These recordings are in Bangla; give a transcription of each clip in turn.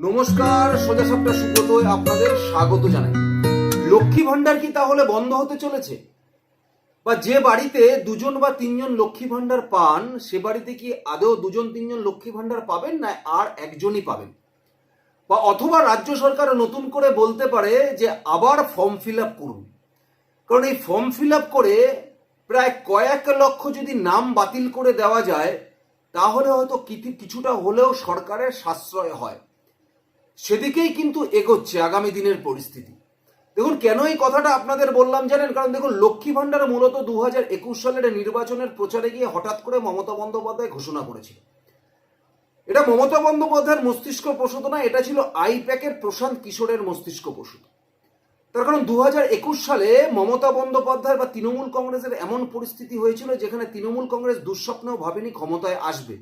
নমস্কার, সোজা সাপটা সুব্রত আপনাদের স্বাগত জানাই। লক্ষ্মী ভান্ডার কি তাহলে বন্ধ হতে চলেছে? বা যে বাড়িতে দুজন বা তিনজন লক্ষ্মী ভান্ডার পান, সে বাড়িতে কি আদৌ দুজন তিনজন লক্ষ্মী ভান্ডার পাবেন, না আর একজনই পাবেন? বা অথবা রাজ্য সরকার নতুন করে বলতে পারে যে আবার ফর্ম ফিল আপ করুন। কারণ এই ফর্ম ফিল আপ করে প্রায় কয়েক লক্ষ যদি নাম বাতিল করে দেওয়া যায়, তাহলে হয়তো কিছু- কিছুটা হলেও সরকারের সাশ্রয় হয়। সেদিকেই কিন্তু এগোচ্ছে আগামী দিনের পরিস্থিতি। দেখুন, কেন এই কথাটা আপনাদের বললাম জানেন? কারণ দেখুন, লক্ষ্মী ভাণ্ডার মূলত দু হাজার একুশ সালের নির্বাচনের প্রচারে গিয়ে হঠাৎ করে মমতা বন্দ্যোপাধ্যায় ঘোষণা করেছিল। এটা মমতা বন্দ্যোপাধ্যায়ের মস্তিষ্ক প্রসূত না, এটা ছিল আইপ্যাকের প্রশান্ত কিশোরের মস্তিষ্ক প্রসূত। তার কারণ দু হাজার একুশ সালে মমতা বন্দ্যোপাধ্যায় বা তৃণমূল কংগ্রেসের এমন পরিস্থিতি হয়েছিল যেখানে তৃণমূল কংগ্রেস দুঃস্বপ্নেও ভাবেনি ক্ষমতায় আসবে।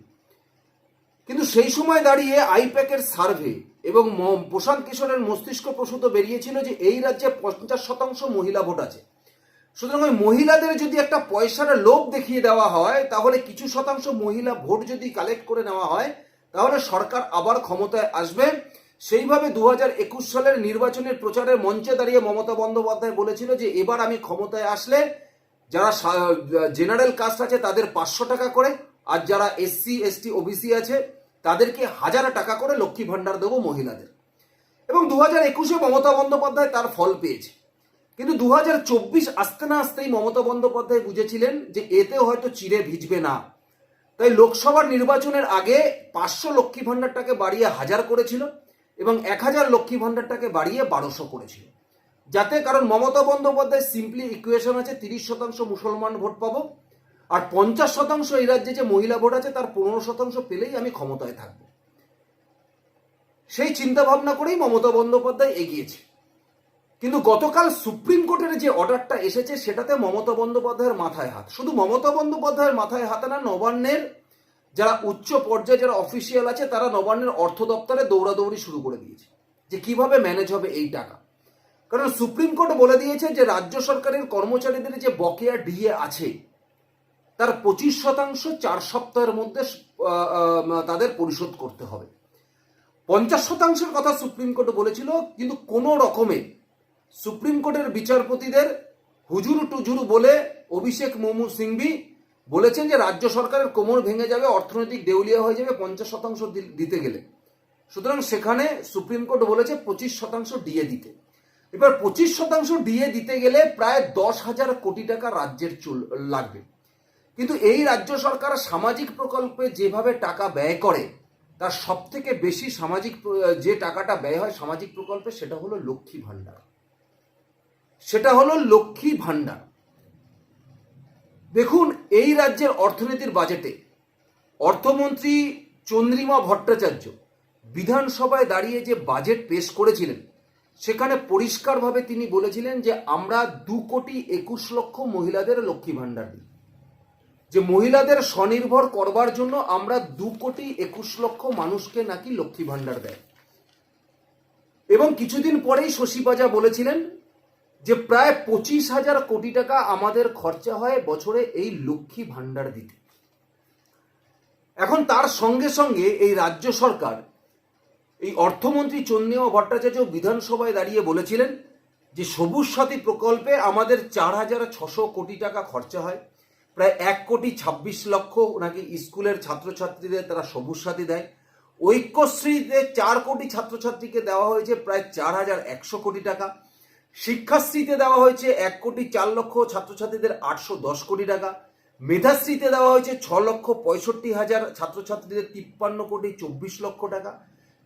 কিন্তু সেই সময় দাঁড়িয়ে আইপ্যাকের সার্ভে এবং প্রশান্ত কিশোরের মস্তিষ্ক প্রসূত বেরিয়েছিল যে এই রাজ্যে পঞ্চাশ শতাংশ মহিলা ভোট আছে। সুতরাং ওই মহিলাদের যদি একটা পয়সার লোভ দেখিয়ে দেওয়া হয়, তাহলে কিছু শতাংশ মহিলা ভোট যদি কালেক্ট করে নেওয়া হয়, তাহলে সরকার আবার ক্ষমতায় আসবে। সেইভাবে দু হাজার একুশ সালের নির্বাচনের প্রচারের মঞ্চে দাঁড়িয়ে মমতা বন্দ্যোপাধ্যায় বলেছিল যে এবার আমি ক্ষমতায় আসলে যারা জেনারেল কাস্ট আছে তাদের পাঁচশো টাকা করে, আর যারা এসসি এসটি ওবিসি আছে তাদেরকে হাজার টাকা করে লক্ষ্মী ভাণ্ডার দেবো মহিলাদের। এবং দু হাজার একুশে মমতা বন্দ্যোপাধ্যায় তার ফল পেয়েছে। কিন্তু দু হাজার চব্বিশ আসতে না আসতেই মমতা বন্দ্যোপাধ্যায় বুঝেছিলেন যে এতে হয়তো চিড়ে ভিজবে না। তাই লোকসভার নির্বাচনের আগে পাঁচশো লক্ষ্মী ভাণ্ডারটাকে বাড়িয়ে হাজার করেছিল এবং এক হাজার লক্ষ্মী ভাণ্ডারটাকে বাড়িয়ে বারোশো করেছিল। যাতে কারণ মমতা বন্দ্যোপাধ্যায় সিম্পলি ইকুয়েশন আছে, তিরিশ শতাংশ মুসলমান ভোট পাবো। আর পঞ্চাশ শতাংশ এই রাজ্যে যে মহিলা ভোট আছে, তার পনেরো শতাংশ পেলেই আমি ক্ষমতায় থাকব। সেই চিন্তা ভাবনা করেই মমতা বন্দ্যোপাধ্যায় এগিয়েছে। কিন্তু গতকাল সুপ্রিম কোর্টের যে অর্ডারটা এসেছে, সেটাতে মমতা বন্দ্যোপাধ্যায়ের মাথায় হাত। শুধু মমতা বন্দ্যোপাধ্যায়ের মাথায় হাত না, নবান্নের যারা উচ্চ পর্যায়ে যারা অফিসিয়াল আছে, তারা নবান্নের অর্থ দপ্তরে দৌড়াদৌড়ি শুরু করে দিয়েছে যে কীভাবে ম্যানেজ হবে এই টাকা। কারণ সুপ্রিম কোর্ট বলে দিয়েছে যে, রাজ্য সরকারের কর্মচারীদের যে বকেয়া ডিএ আছে তার পঁচিশ শতাংশ চার সপ্তাহের মধ্যে তাদের পরিশোধ করতে হবে। পঞ্চাশ শতাংশের কথা সুপ্রিম কোর্ট বলেছিল, কিন্তু কোনো রকমে সুপ্রিম কোর্টের বিচারপতিদের হুজুর টুজুর বলে অভিষেক মোমু সিংভি বলেছেন যে, রাজ্য সরকারের কোমর ভেঙে যাবে, অর্থনৈতিক দেউলিয়া হয়ে যাবে, পঞ্চাশ শতাংশ দিতে গেলে। সুতরাং সেখানে সুপ্রিম কোর্ট বলেছে পঁচিশ শতাংশ ডিএ দিতে। এবার পঁচিশ শতাংশ ডিএ দিতে গেলে প্রায় দশ হাজার কোটি টাকা রাজ্যের চুল লাগবে। কিন্তু এই রাজ্য সরকার সামাজিক প্রকল্পে যেভাবে টাকা ব্যয় করে, তার সব থেকে বেশি সামাজিক যে টাকাটা ব্যয় হয় সামাজিক প্রকল্পে, সেটা হলো লক্ষ্মী ভাণ্ডার। সেটা হলো লক্ষ্মী ভাণ্ডার। দেখুন, এই রাজ্যের অর্থনীতির বাজেটে অর্থমন্ত্রী চন্দ্রিমা ভট্টাচার্য বিধানসভায় দাঁড়িয়ে যে বাজেট পেশ করেছিলেন, সেখানে পরিষ্কারভাবে তিনি বলেছিলেন যে আমরা দু কোটি একুশ লক্ষ মহিলাদের লক্ষ্মী ভাণ্ডার দিই। যে মহিলাদের স্বনির্ভর করবার জন্য আমরা দু কোটি একুশ লক্ষ মানুষকে নাকি লক্ষ্মী ভাণ্ডার দেয়। এবং কিছুদিন পরেই শশী পাজা বলেছিলেন যে প্রায় পঁচিশ হাজার কোটি টাকা আমাদের খরচা হয় বছরে এই লক্ষ্মী ভাণ্ডার দিতে। এখন তার সঙ্গে সঙ্গে এই রাজ্য সরকার, এই অর্থমন্ত্রী চন্দ্রিমা ভট্টাচার্য বিধানসভায় দাঁড়িয়ে বলেছিলেন যে সবুজ সাথী প্রকল্পে আমাদের চার হাজার ছশো কোটি টাকা খরচা হয়। প্রায় এক কোটি ছাব্বিশ লক্ষ নাকি স্কুলের ছাত্রছাত্রীদের তারা সবুজ সাথী দেয়। ঐক্যশ্রীতে চার কোটি ছাত্রছাত্রীকে দেওয়া হয়েছে প্রায় চার হাজার একশো কোটি টাকা। শিক্ষাশ্রীতে দেওয়া হয়েছে এক কোটি চার লক্ষ ছাত্রছাত্রীদের আটশো দশ কোটি টাকা। মেধাশ্রীতে দেওয়া হয়েছে ছ লক্ষ পঁয়ষট্টি হাজার ছাত্রছাত্রীদের তিপ্পান্ন কোটি চব্বিশ লক্ষ টাকা।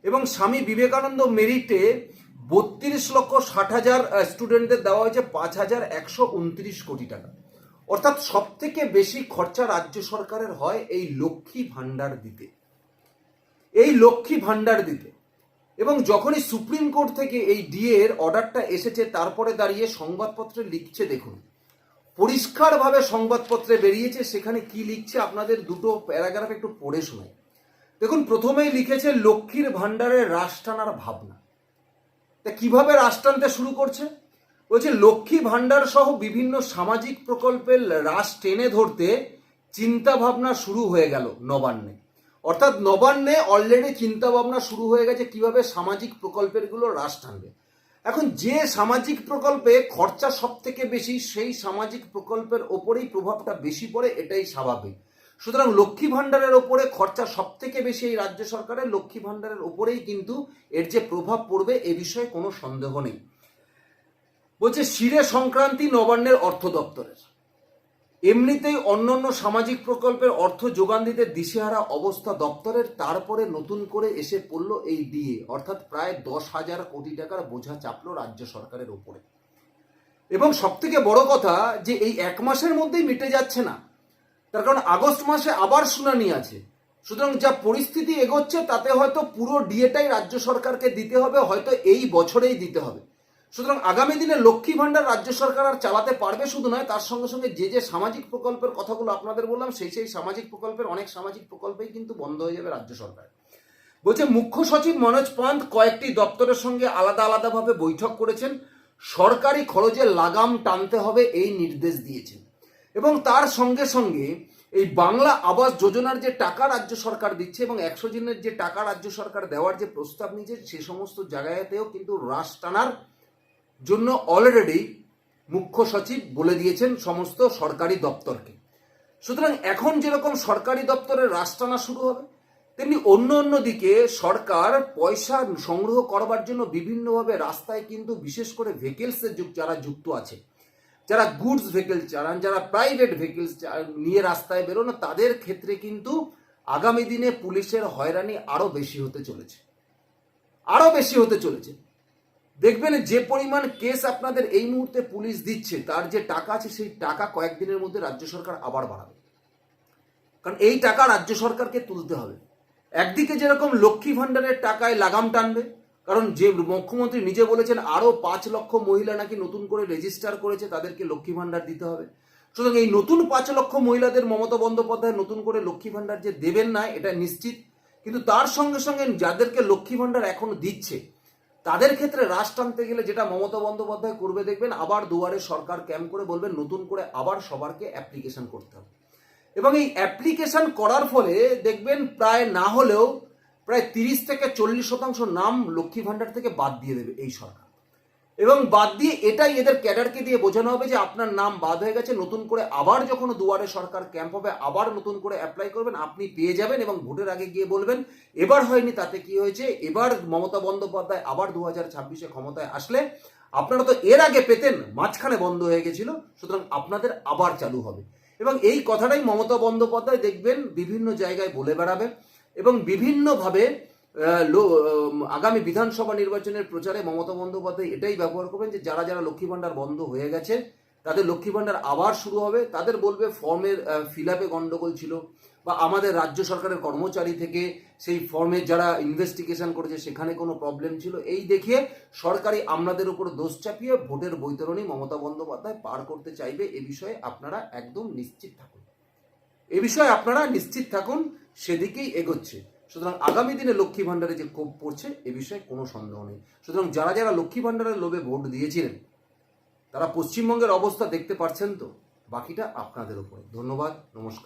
এবং স্বামী বিবেকানন্দ মেরিটে বত্রিশ লক্ষ ষাট হাজার স্টুডেন্টদের দেওয়া হয়েছে পাঁচ হাজার একশো উনত্রিশ কোটি টাকা। অর্থাৎ সব থেকে বেশি খরচা রাজ্য সরকারের হয় এই লক্ষ্মী ভাণ্ডার দিতে। এই লক্ষ্মী ভাণ্ডার দিতে। এবং যখনই সুপ্রিম কোর্ট থেকে এই ডিএ এর অর্ডারটা এসেছে, তারপরে দাঁড়িয়ে সংবাদপত্রে লিখছে দেখুন। পরিষ্কারভাবে সংবাদপত্রে বেরিয়েছে, সেখানে কি লিখছে আপনাদের দুটো প্যারাগ্রাফ একটু পড়ে শোনাই। দেখুন, প্রথমেই লিখেছে, লক্ষ্মীর ভাণ্ডারের রাশ টানার ভাবনা। তা কীভাবে রাশ টানতে শুরু করছে? বলছে, লক্ষ্মী ভাণ্ডার সহ বিভিন্ন সামাজিক প্রকল্পের রাশ টেনে ধরতে চিন্তা ভাবনা শুরু হয়ে গেল নবান্নে। অর্থাৎ নবান্নে অলরেডি চিন্তা ভাবনা শুরু হয়ে গেছে কীভাবে সামাজিক প্রকল্পেরগুলো হ্রাস টানবে। এখন যে সামাজিক প্রকল্পে খরচা সব থেকে বেশি, সেই সামাজিক প্রকল্পের ওপরেই প্রভাবটা বেশি পড়ে, এটাই স্বাভাবিক। সুতরাং লক্ষ্মী ভাণ্ডারের ওপরে খরচা সব থেকে বেশি এই রাজ্য সরকারের, লক্ষ্মী ভাণ্ডারের ওপরেই কিন্তু এর যে প্রভাব পড়বে এ বিষয়ে কোনো সন্দেহ নেই। বলছে শিরে সংক্রান্তি নবান্নের অর্থ দপ্তরের। এমনিতেই অন্যান্য সামাজিক প্রকল্পের অর্থ যোগান দিতে দিশেহারা অবস্থা দপ্তরের, তারপরে নতুন করে এসে পড়ল এই ডিএ। অর্থাৎ প্রায় দশ হাজার কোটি টাকার বোঝা চাপল রাজ্য সরকারের ওপরে। এবং সব থেকে বড় কথা যে, এই এক মাসের মধ্যেই মিটে যাচ্ছে না। তার কারণ আগস্ট মাসে আবার শুনানি আছে। সুতরাং যা পরিস্থিতি এগোচ্ছে, তাতে হয়তো পুরো ডিএটাই রাজ্য সরকারকে দিতে হবে, হয়তো এই বছরেই দিতে হবে। সুতরাং আগামী দিনে লক্ষ্মী ভাণ্ডার রাজ্য সরকার আর চালাতে পারবে শুধু নয়, তার সঙ্গে সঙ্গে যে যে সামাজিক প্রকল্পের কথাগুলো আপনাদের বললাম, সেই সেই সামাজিক প্রকল্পের অনেক সামাজিক প্রকল্পই কিন্তু বন্ধ হয়ে যাবে রাজ্য সরকার। বলছে, মুখ্য সচিব মনোজ পান্ত কয়েকটি দপ্তরের সঙ্গে আলাদা আলাদাভাবে বৈঠক করেছেন। সরকারি খরচে লাগাম টানতে হবে এই নির্দেশ দিয়েছেন। এবং তার সঙ্গে সঙ্গে এই বাংলা আবাস যোজনার যে টাকা রাজ্য সরকার দিচ্ছে এবং একশো দিনের যে টাকা রাজ্য সরকার দেওয়ার যে প্রস্তাব নিয়েছে, সে সমস্ত জায়গাতেও কিন্তু হ্রাস টানার জন্য অলরেডি মুখ্য সচিব বলে দিয়েছেন সমস্ত সরকারি দপ্তরকে। সুতরাং এখন যেরকম সরকারি দপ্তরের হ্রাস টানা শুরু হবে, তেমনি অন্য অন্য দিকে সরকার পয়সা সংগ্রহ করবার জন্য বিভিন্নভাবে রাস্তায় কিন্তু বিশেষ করে ভেহিকেলসের যুগ যারা যুক্ত আছে, যারা গুডস ভেহিকেল চালান, যারা প্রাইভেট ভেহিকেলস নিয়ে রাস্তায় বেরোনো, তাদের ক্ষেত্রে কিন্তু আগামী দিনে পুলিশের হয়রানি আরও বেশি হতে চলেছে। আরও বেশি হতে চলেছে। দেখবেন যে পরিমাণ কেস আপনাদের এই মুহূর্তে পুলিশ দিচ্ছে, তার যে টাকা আছে সেই টাকা কয়েকদিনের মধ্যে রাজ্য সরকার আবার বাড়াবে। কারণ এই টাকা রাজ্য সরকারকে তুলতে হবে। একদিকে যেরকম লক্ষ্মী ভাণ্ডারের টাকায় লাগাম টানবে, কারণ যে মুখ্যমন্ত্রী নিজে বলেছেন আরও পাঁচ লক্ষ মহিলা নাকি নতুন করে রেজিস্টার করেছে, তাদেরকে লক্ষ্মী ভাণ্ডার দিতে হবে। সুতরাং এই নতুন পাঁচ লক্ষ মহিলাদের মমতা বন্দ্যোপাধ্যায় নতুন করে লক্ষ্মী ভাণ্ডার যে দেবেন না, এটা নিশ্চিত। কিন্তু তার সঙ্গে সঙ্গে যাদেরকে লক্ষ্মী ভাণ্ডার এখন দিচ্ছে তাদের ক্ষেত্রে রাশ টানতে গেলে যেটা মমতা বন্দ্যোপাধ্যায় করবে দেখবেন, আবার দুয়ারে সরকার ক্যাম্প করে বলবেন নতুন করে আবার সবারকে অ্যাপ্লিকেশন করতে হবে। এবং এই অ্যাপ্লিকেশন করার ফলে দেখবেন প্রায় না হলেও প্রায় তিরিশ থেকে চল্লিশ শতাংশ নাম লক্ষ্মী ভাণ্ডার থেকে বাদ দিয়ে দেবে এই সরকার। এবং বাদ দিয়ে এটাই এদের ক্যাডারকে দিয়ে বোঝানো হবে যে আপনার নাম বাদ হয়ে গেছে, নতুন করে আবার যখন দুয়ারে সরকার ক্যাম্প হবে, আবার নতুন করে অ্যাপ্লাই করবেন, আপনি পেয়ে যাবেন এবং ভোটের আগে গিয়ে বলবেন, এবার হয়নি, তাতে কি হয়েছে? এবার মমতা বন্দ্যোপাধ্যায় আবার দু হাজার ছাব্বিশে ক্ষমতায় আসলে, আপনারা তো এর আগে পেতেন, মাঝখানে বন্ধ হয়ে গেছিল, সুতরাং আপনাদের আবার চালু হবে। এবং এই কথাটাই মমতা বন্দ্যোপাধ্যায় দেখবেন বিভিন্ন জায়গায় বলে বেড়াবে এবং বিভিন্নভাবে আগামী বিধানসভা নির্বাচনের প্রচারে মমতা বন্দ্যোপাধ্যায় এটাই ব্যবহার করবেন যে যারা যারা লক্ষ্মী ভাণ্ডার বন্ধ হয়ে গেছে, তাদের লক্ষ্মী ভাণ্ডার আবার শুরু হবে। তাদের বলবে ফর্মের ফিল আপে গন্ডগোল ছিল বা আমাদের রাজ্য সরকারের কর্মচারী থেকে সেই ফর্মে যারা ইনভেস্টিগেশন করেছে সেখানে কোনো প্রবলেম ছিল। এই দেখিয়ে সরকারি আমলাদের উপর দোষ চাপিয়ে ভোটের বৈতরণী মমতা বন্দ্যোপাধ্যায় পার করতে চাইবে এ বিষয়ে আপনারা একদম নিশ্চিত থাকুন। এ বিষয়ে আপনারা নিশ্চিত থাকুন, সেদিকেই এগোচ্ছে। সুতরাং আগামী দিনে লক্ষ্মী ভাণ্ডারে যে কোপ পড়ছে, এ বিষয়ে কোনো সন্দেহ নেই। সুতরাং যারা যারা লক্ষ্মী ভাণ্ডারের লোভে ভোট দিয়েছিলেন, তারা পশ্চিমবঙ্গের অবস্থা দেখতে পারছেন তো? বাকিটা আপনাদের উপরে। ধন্যবাদ, নমস্কার।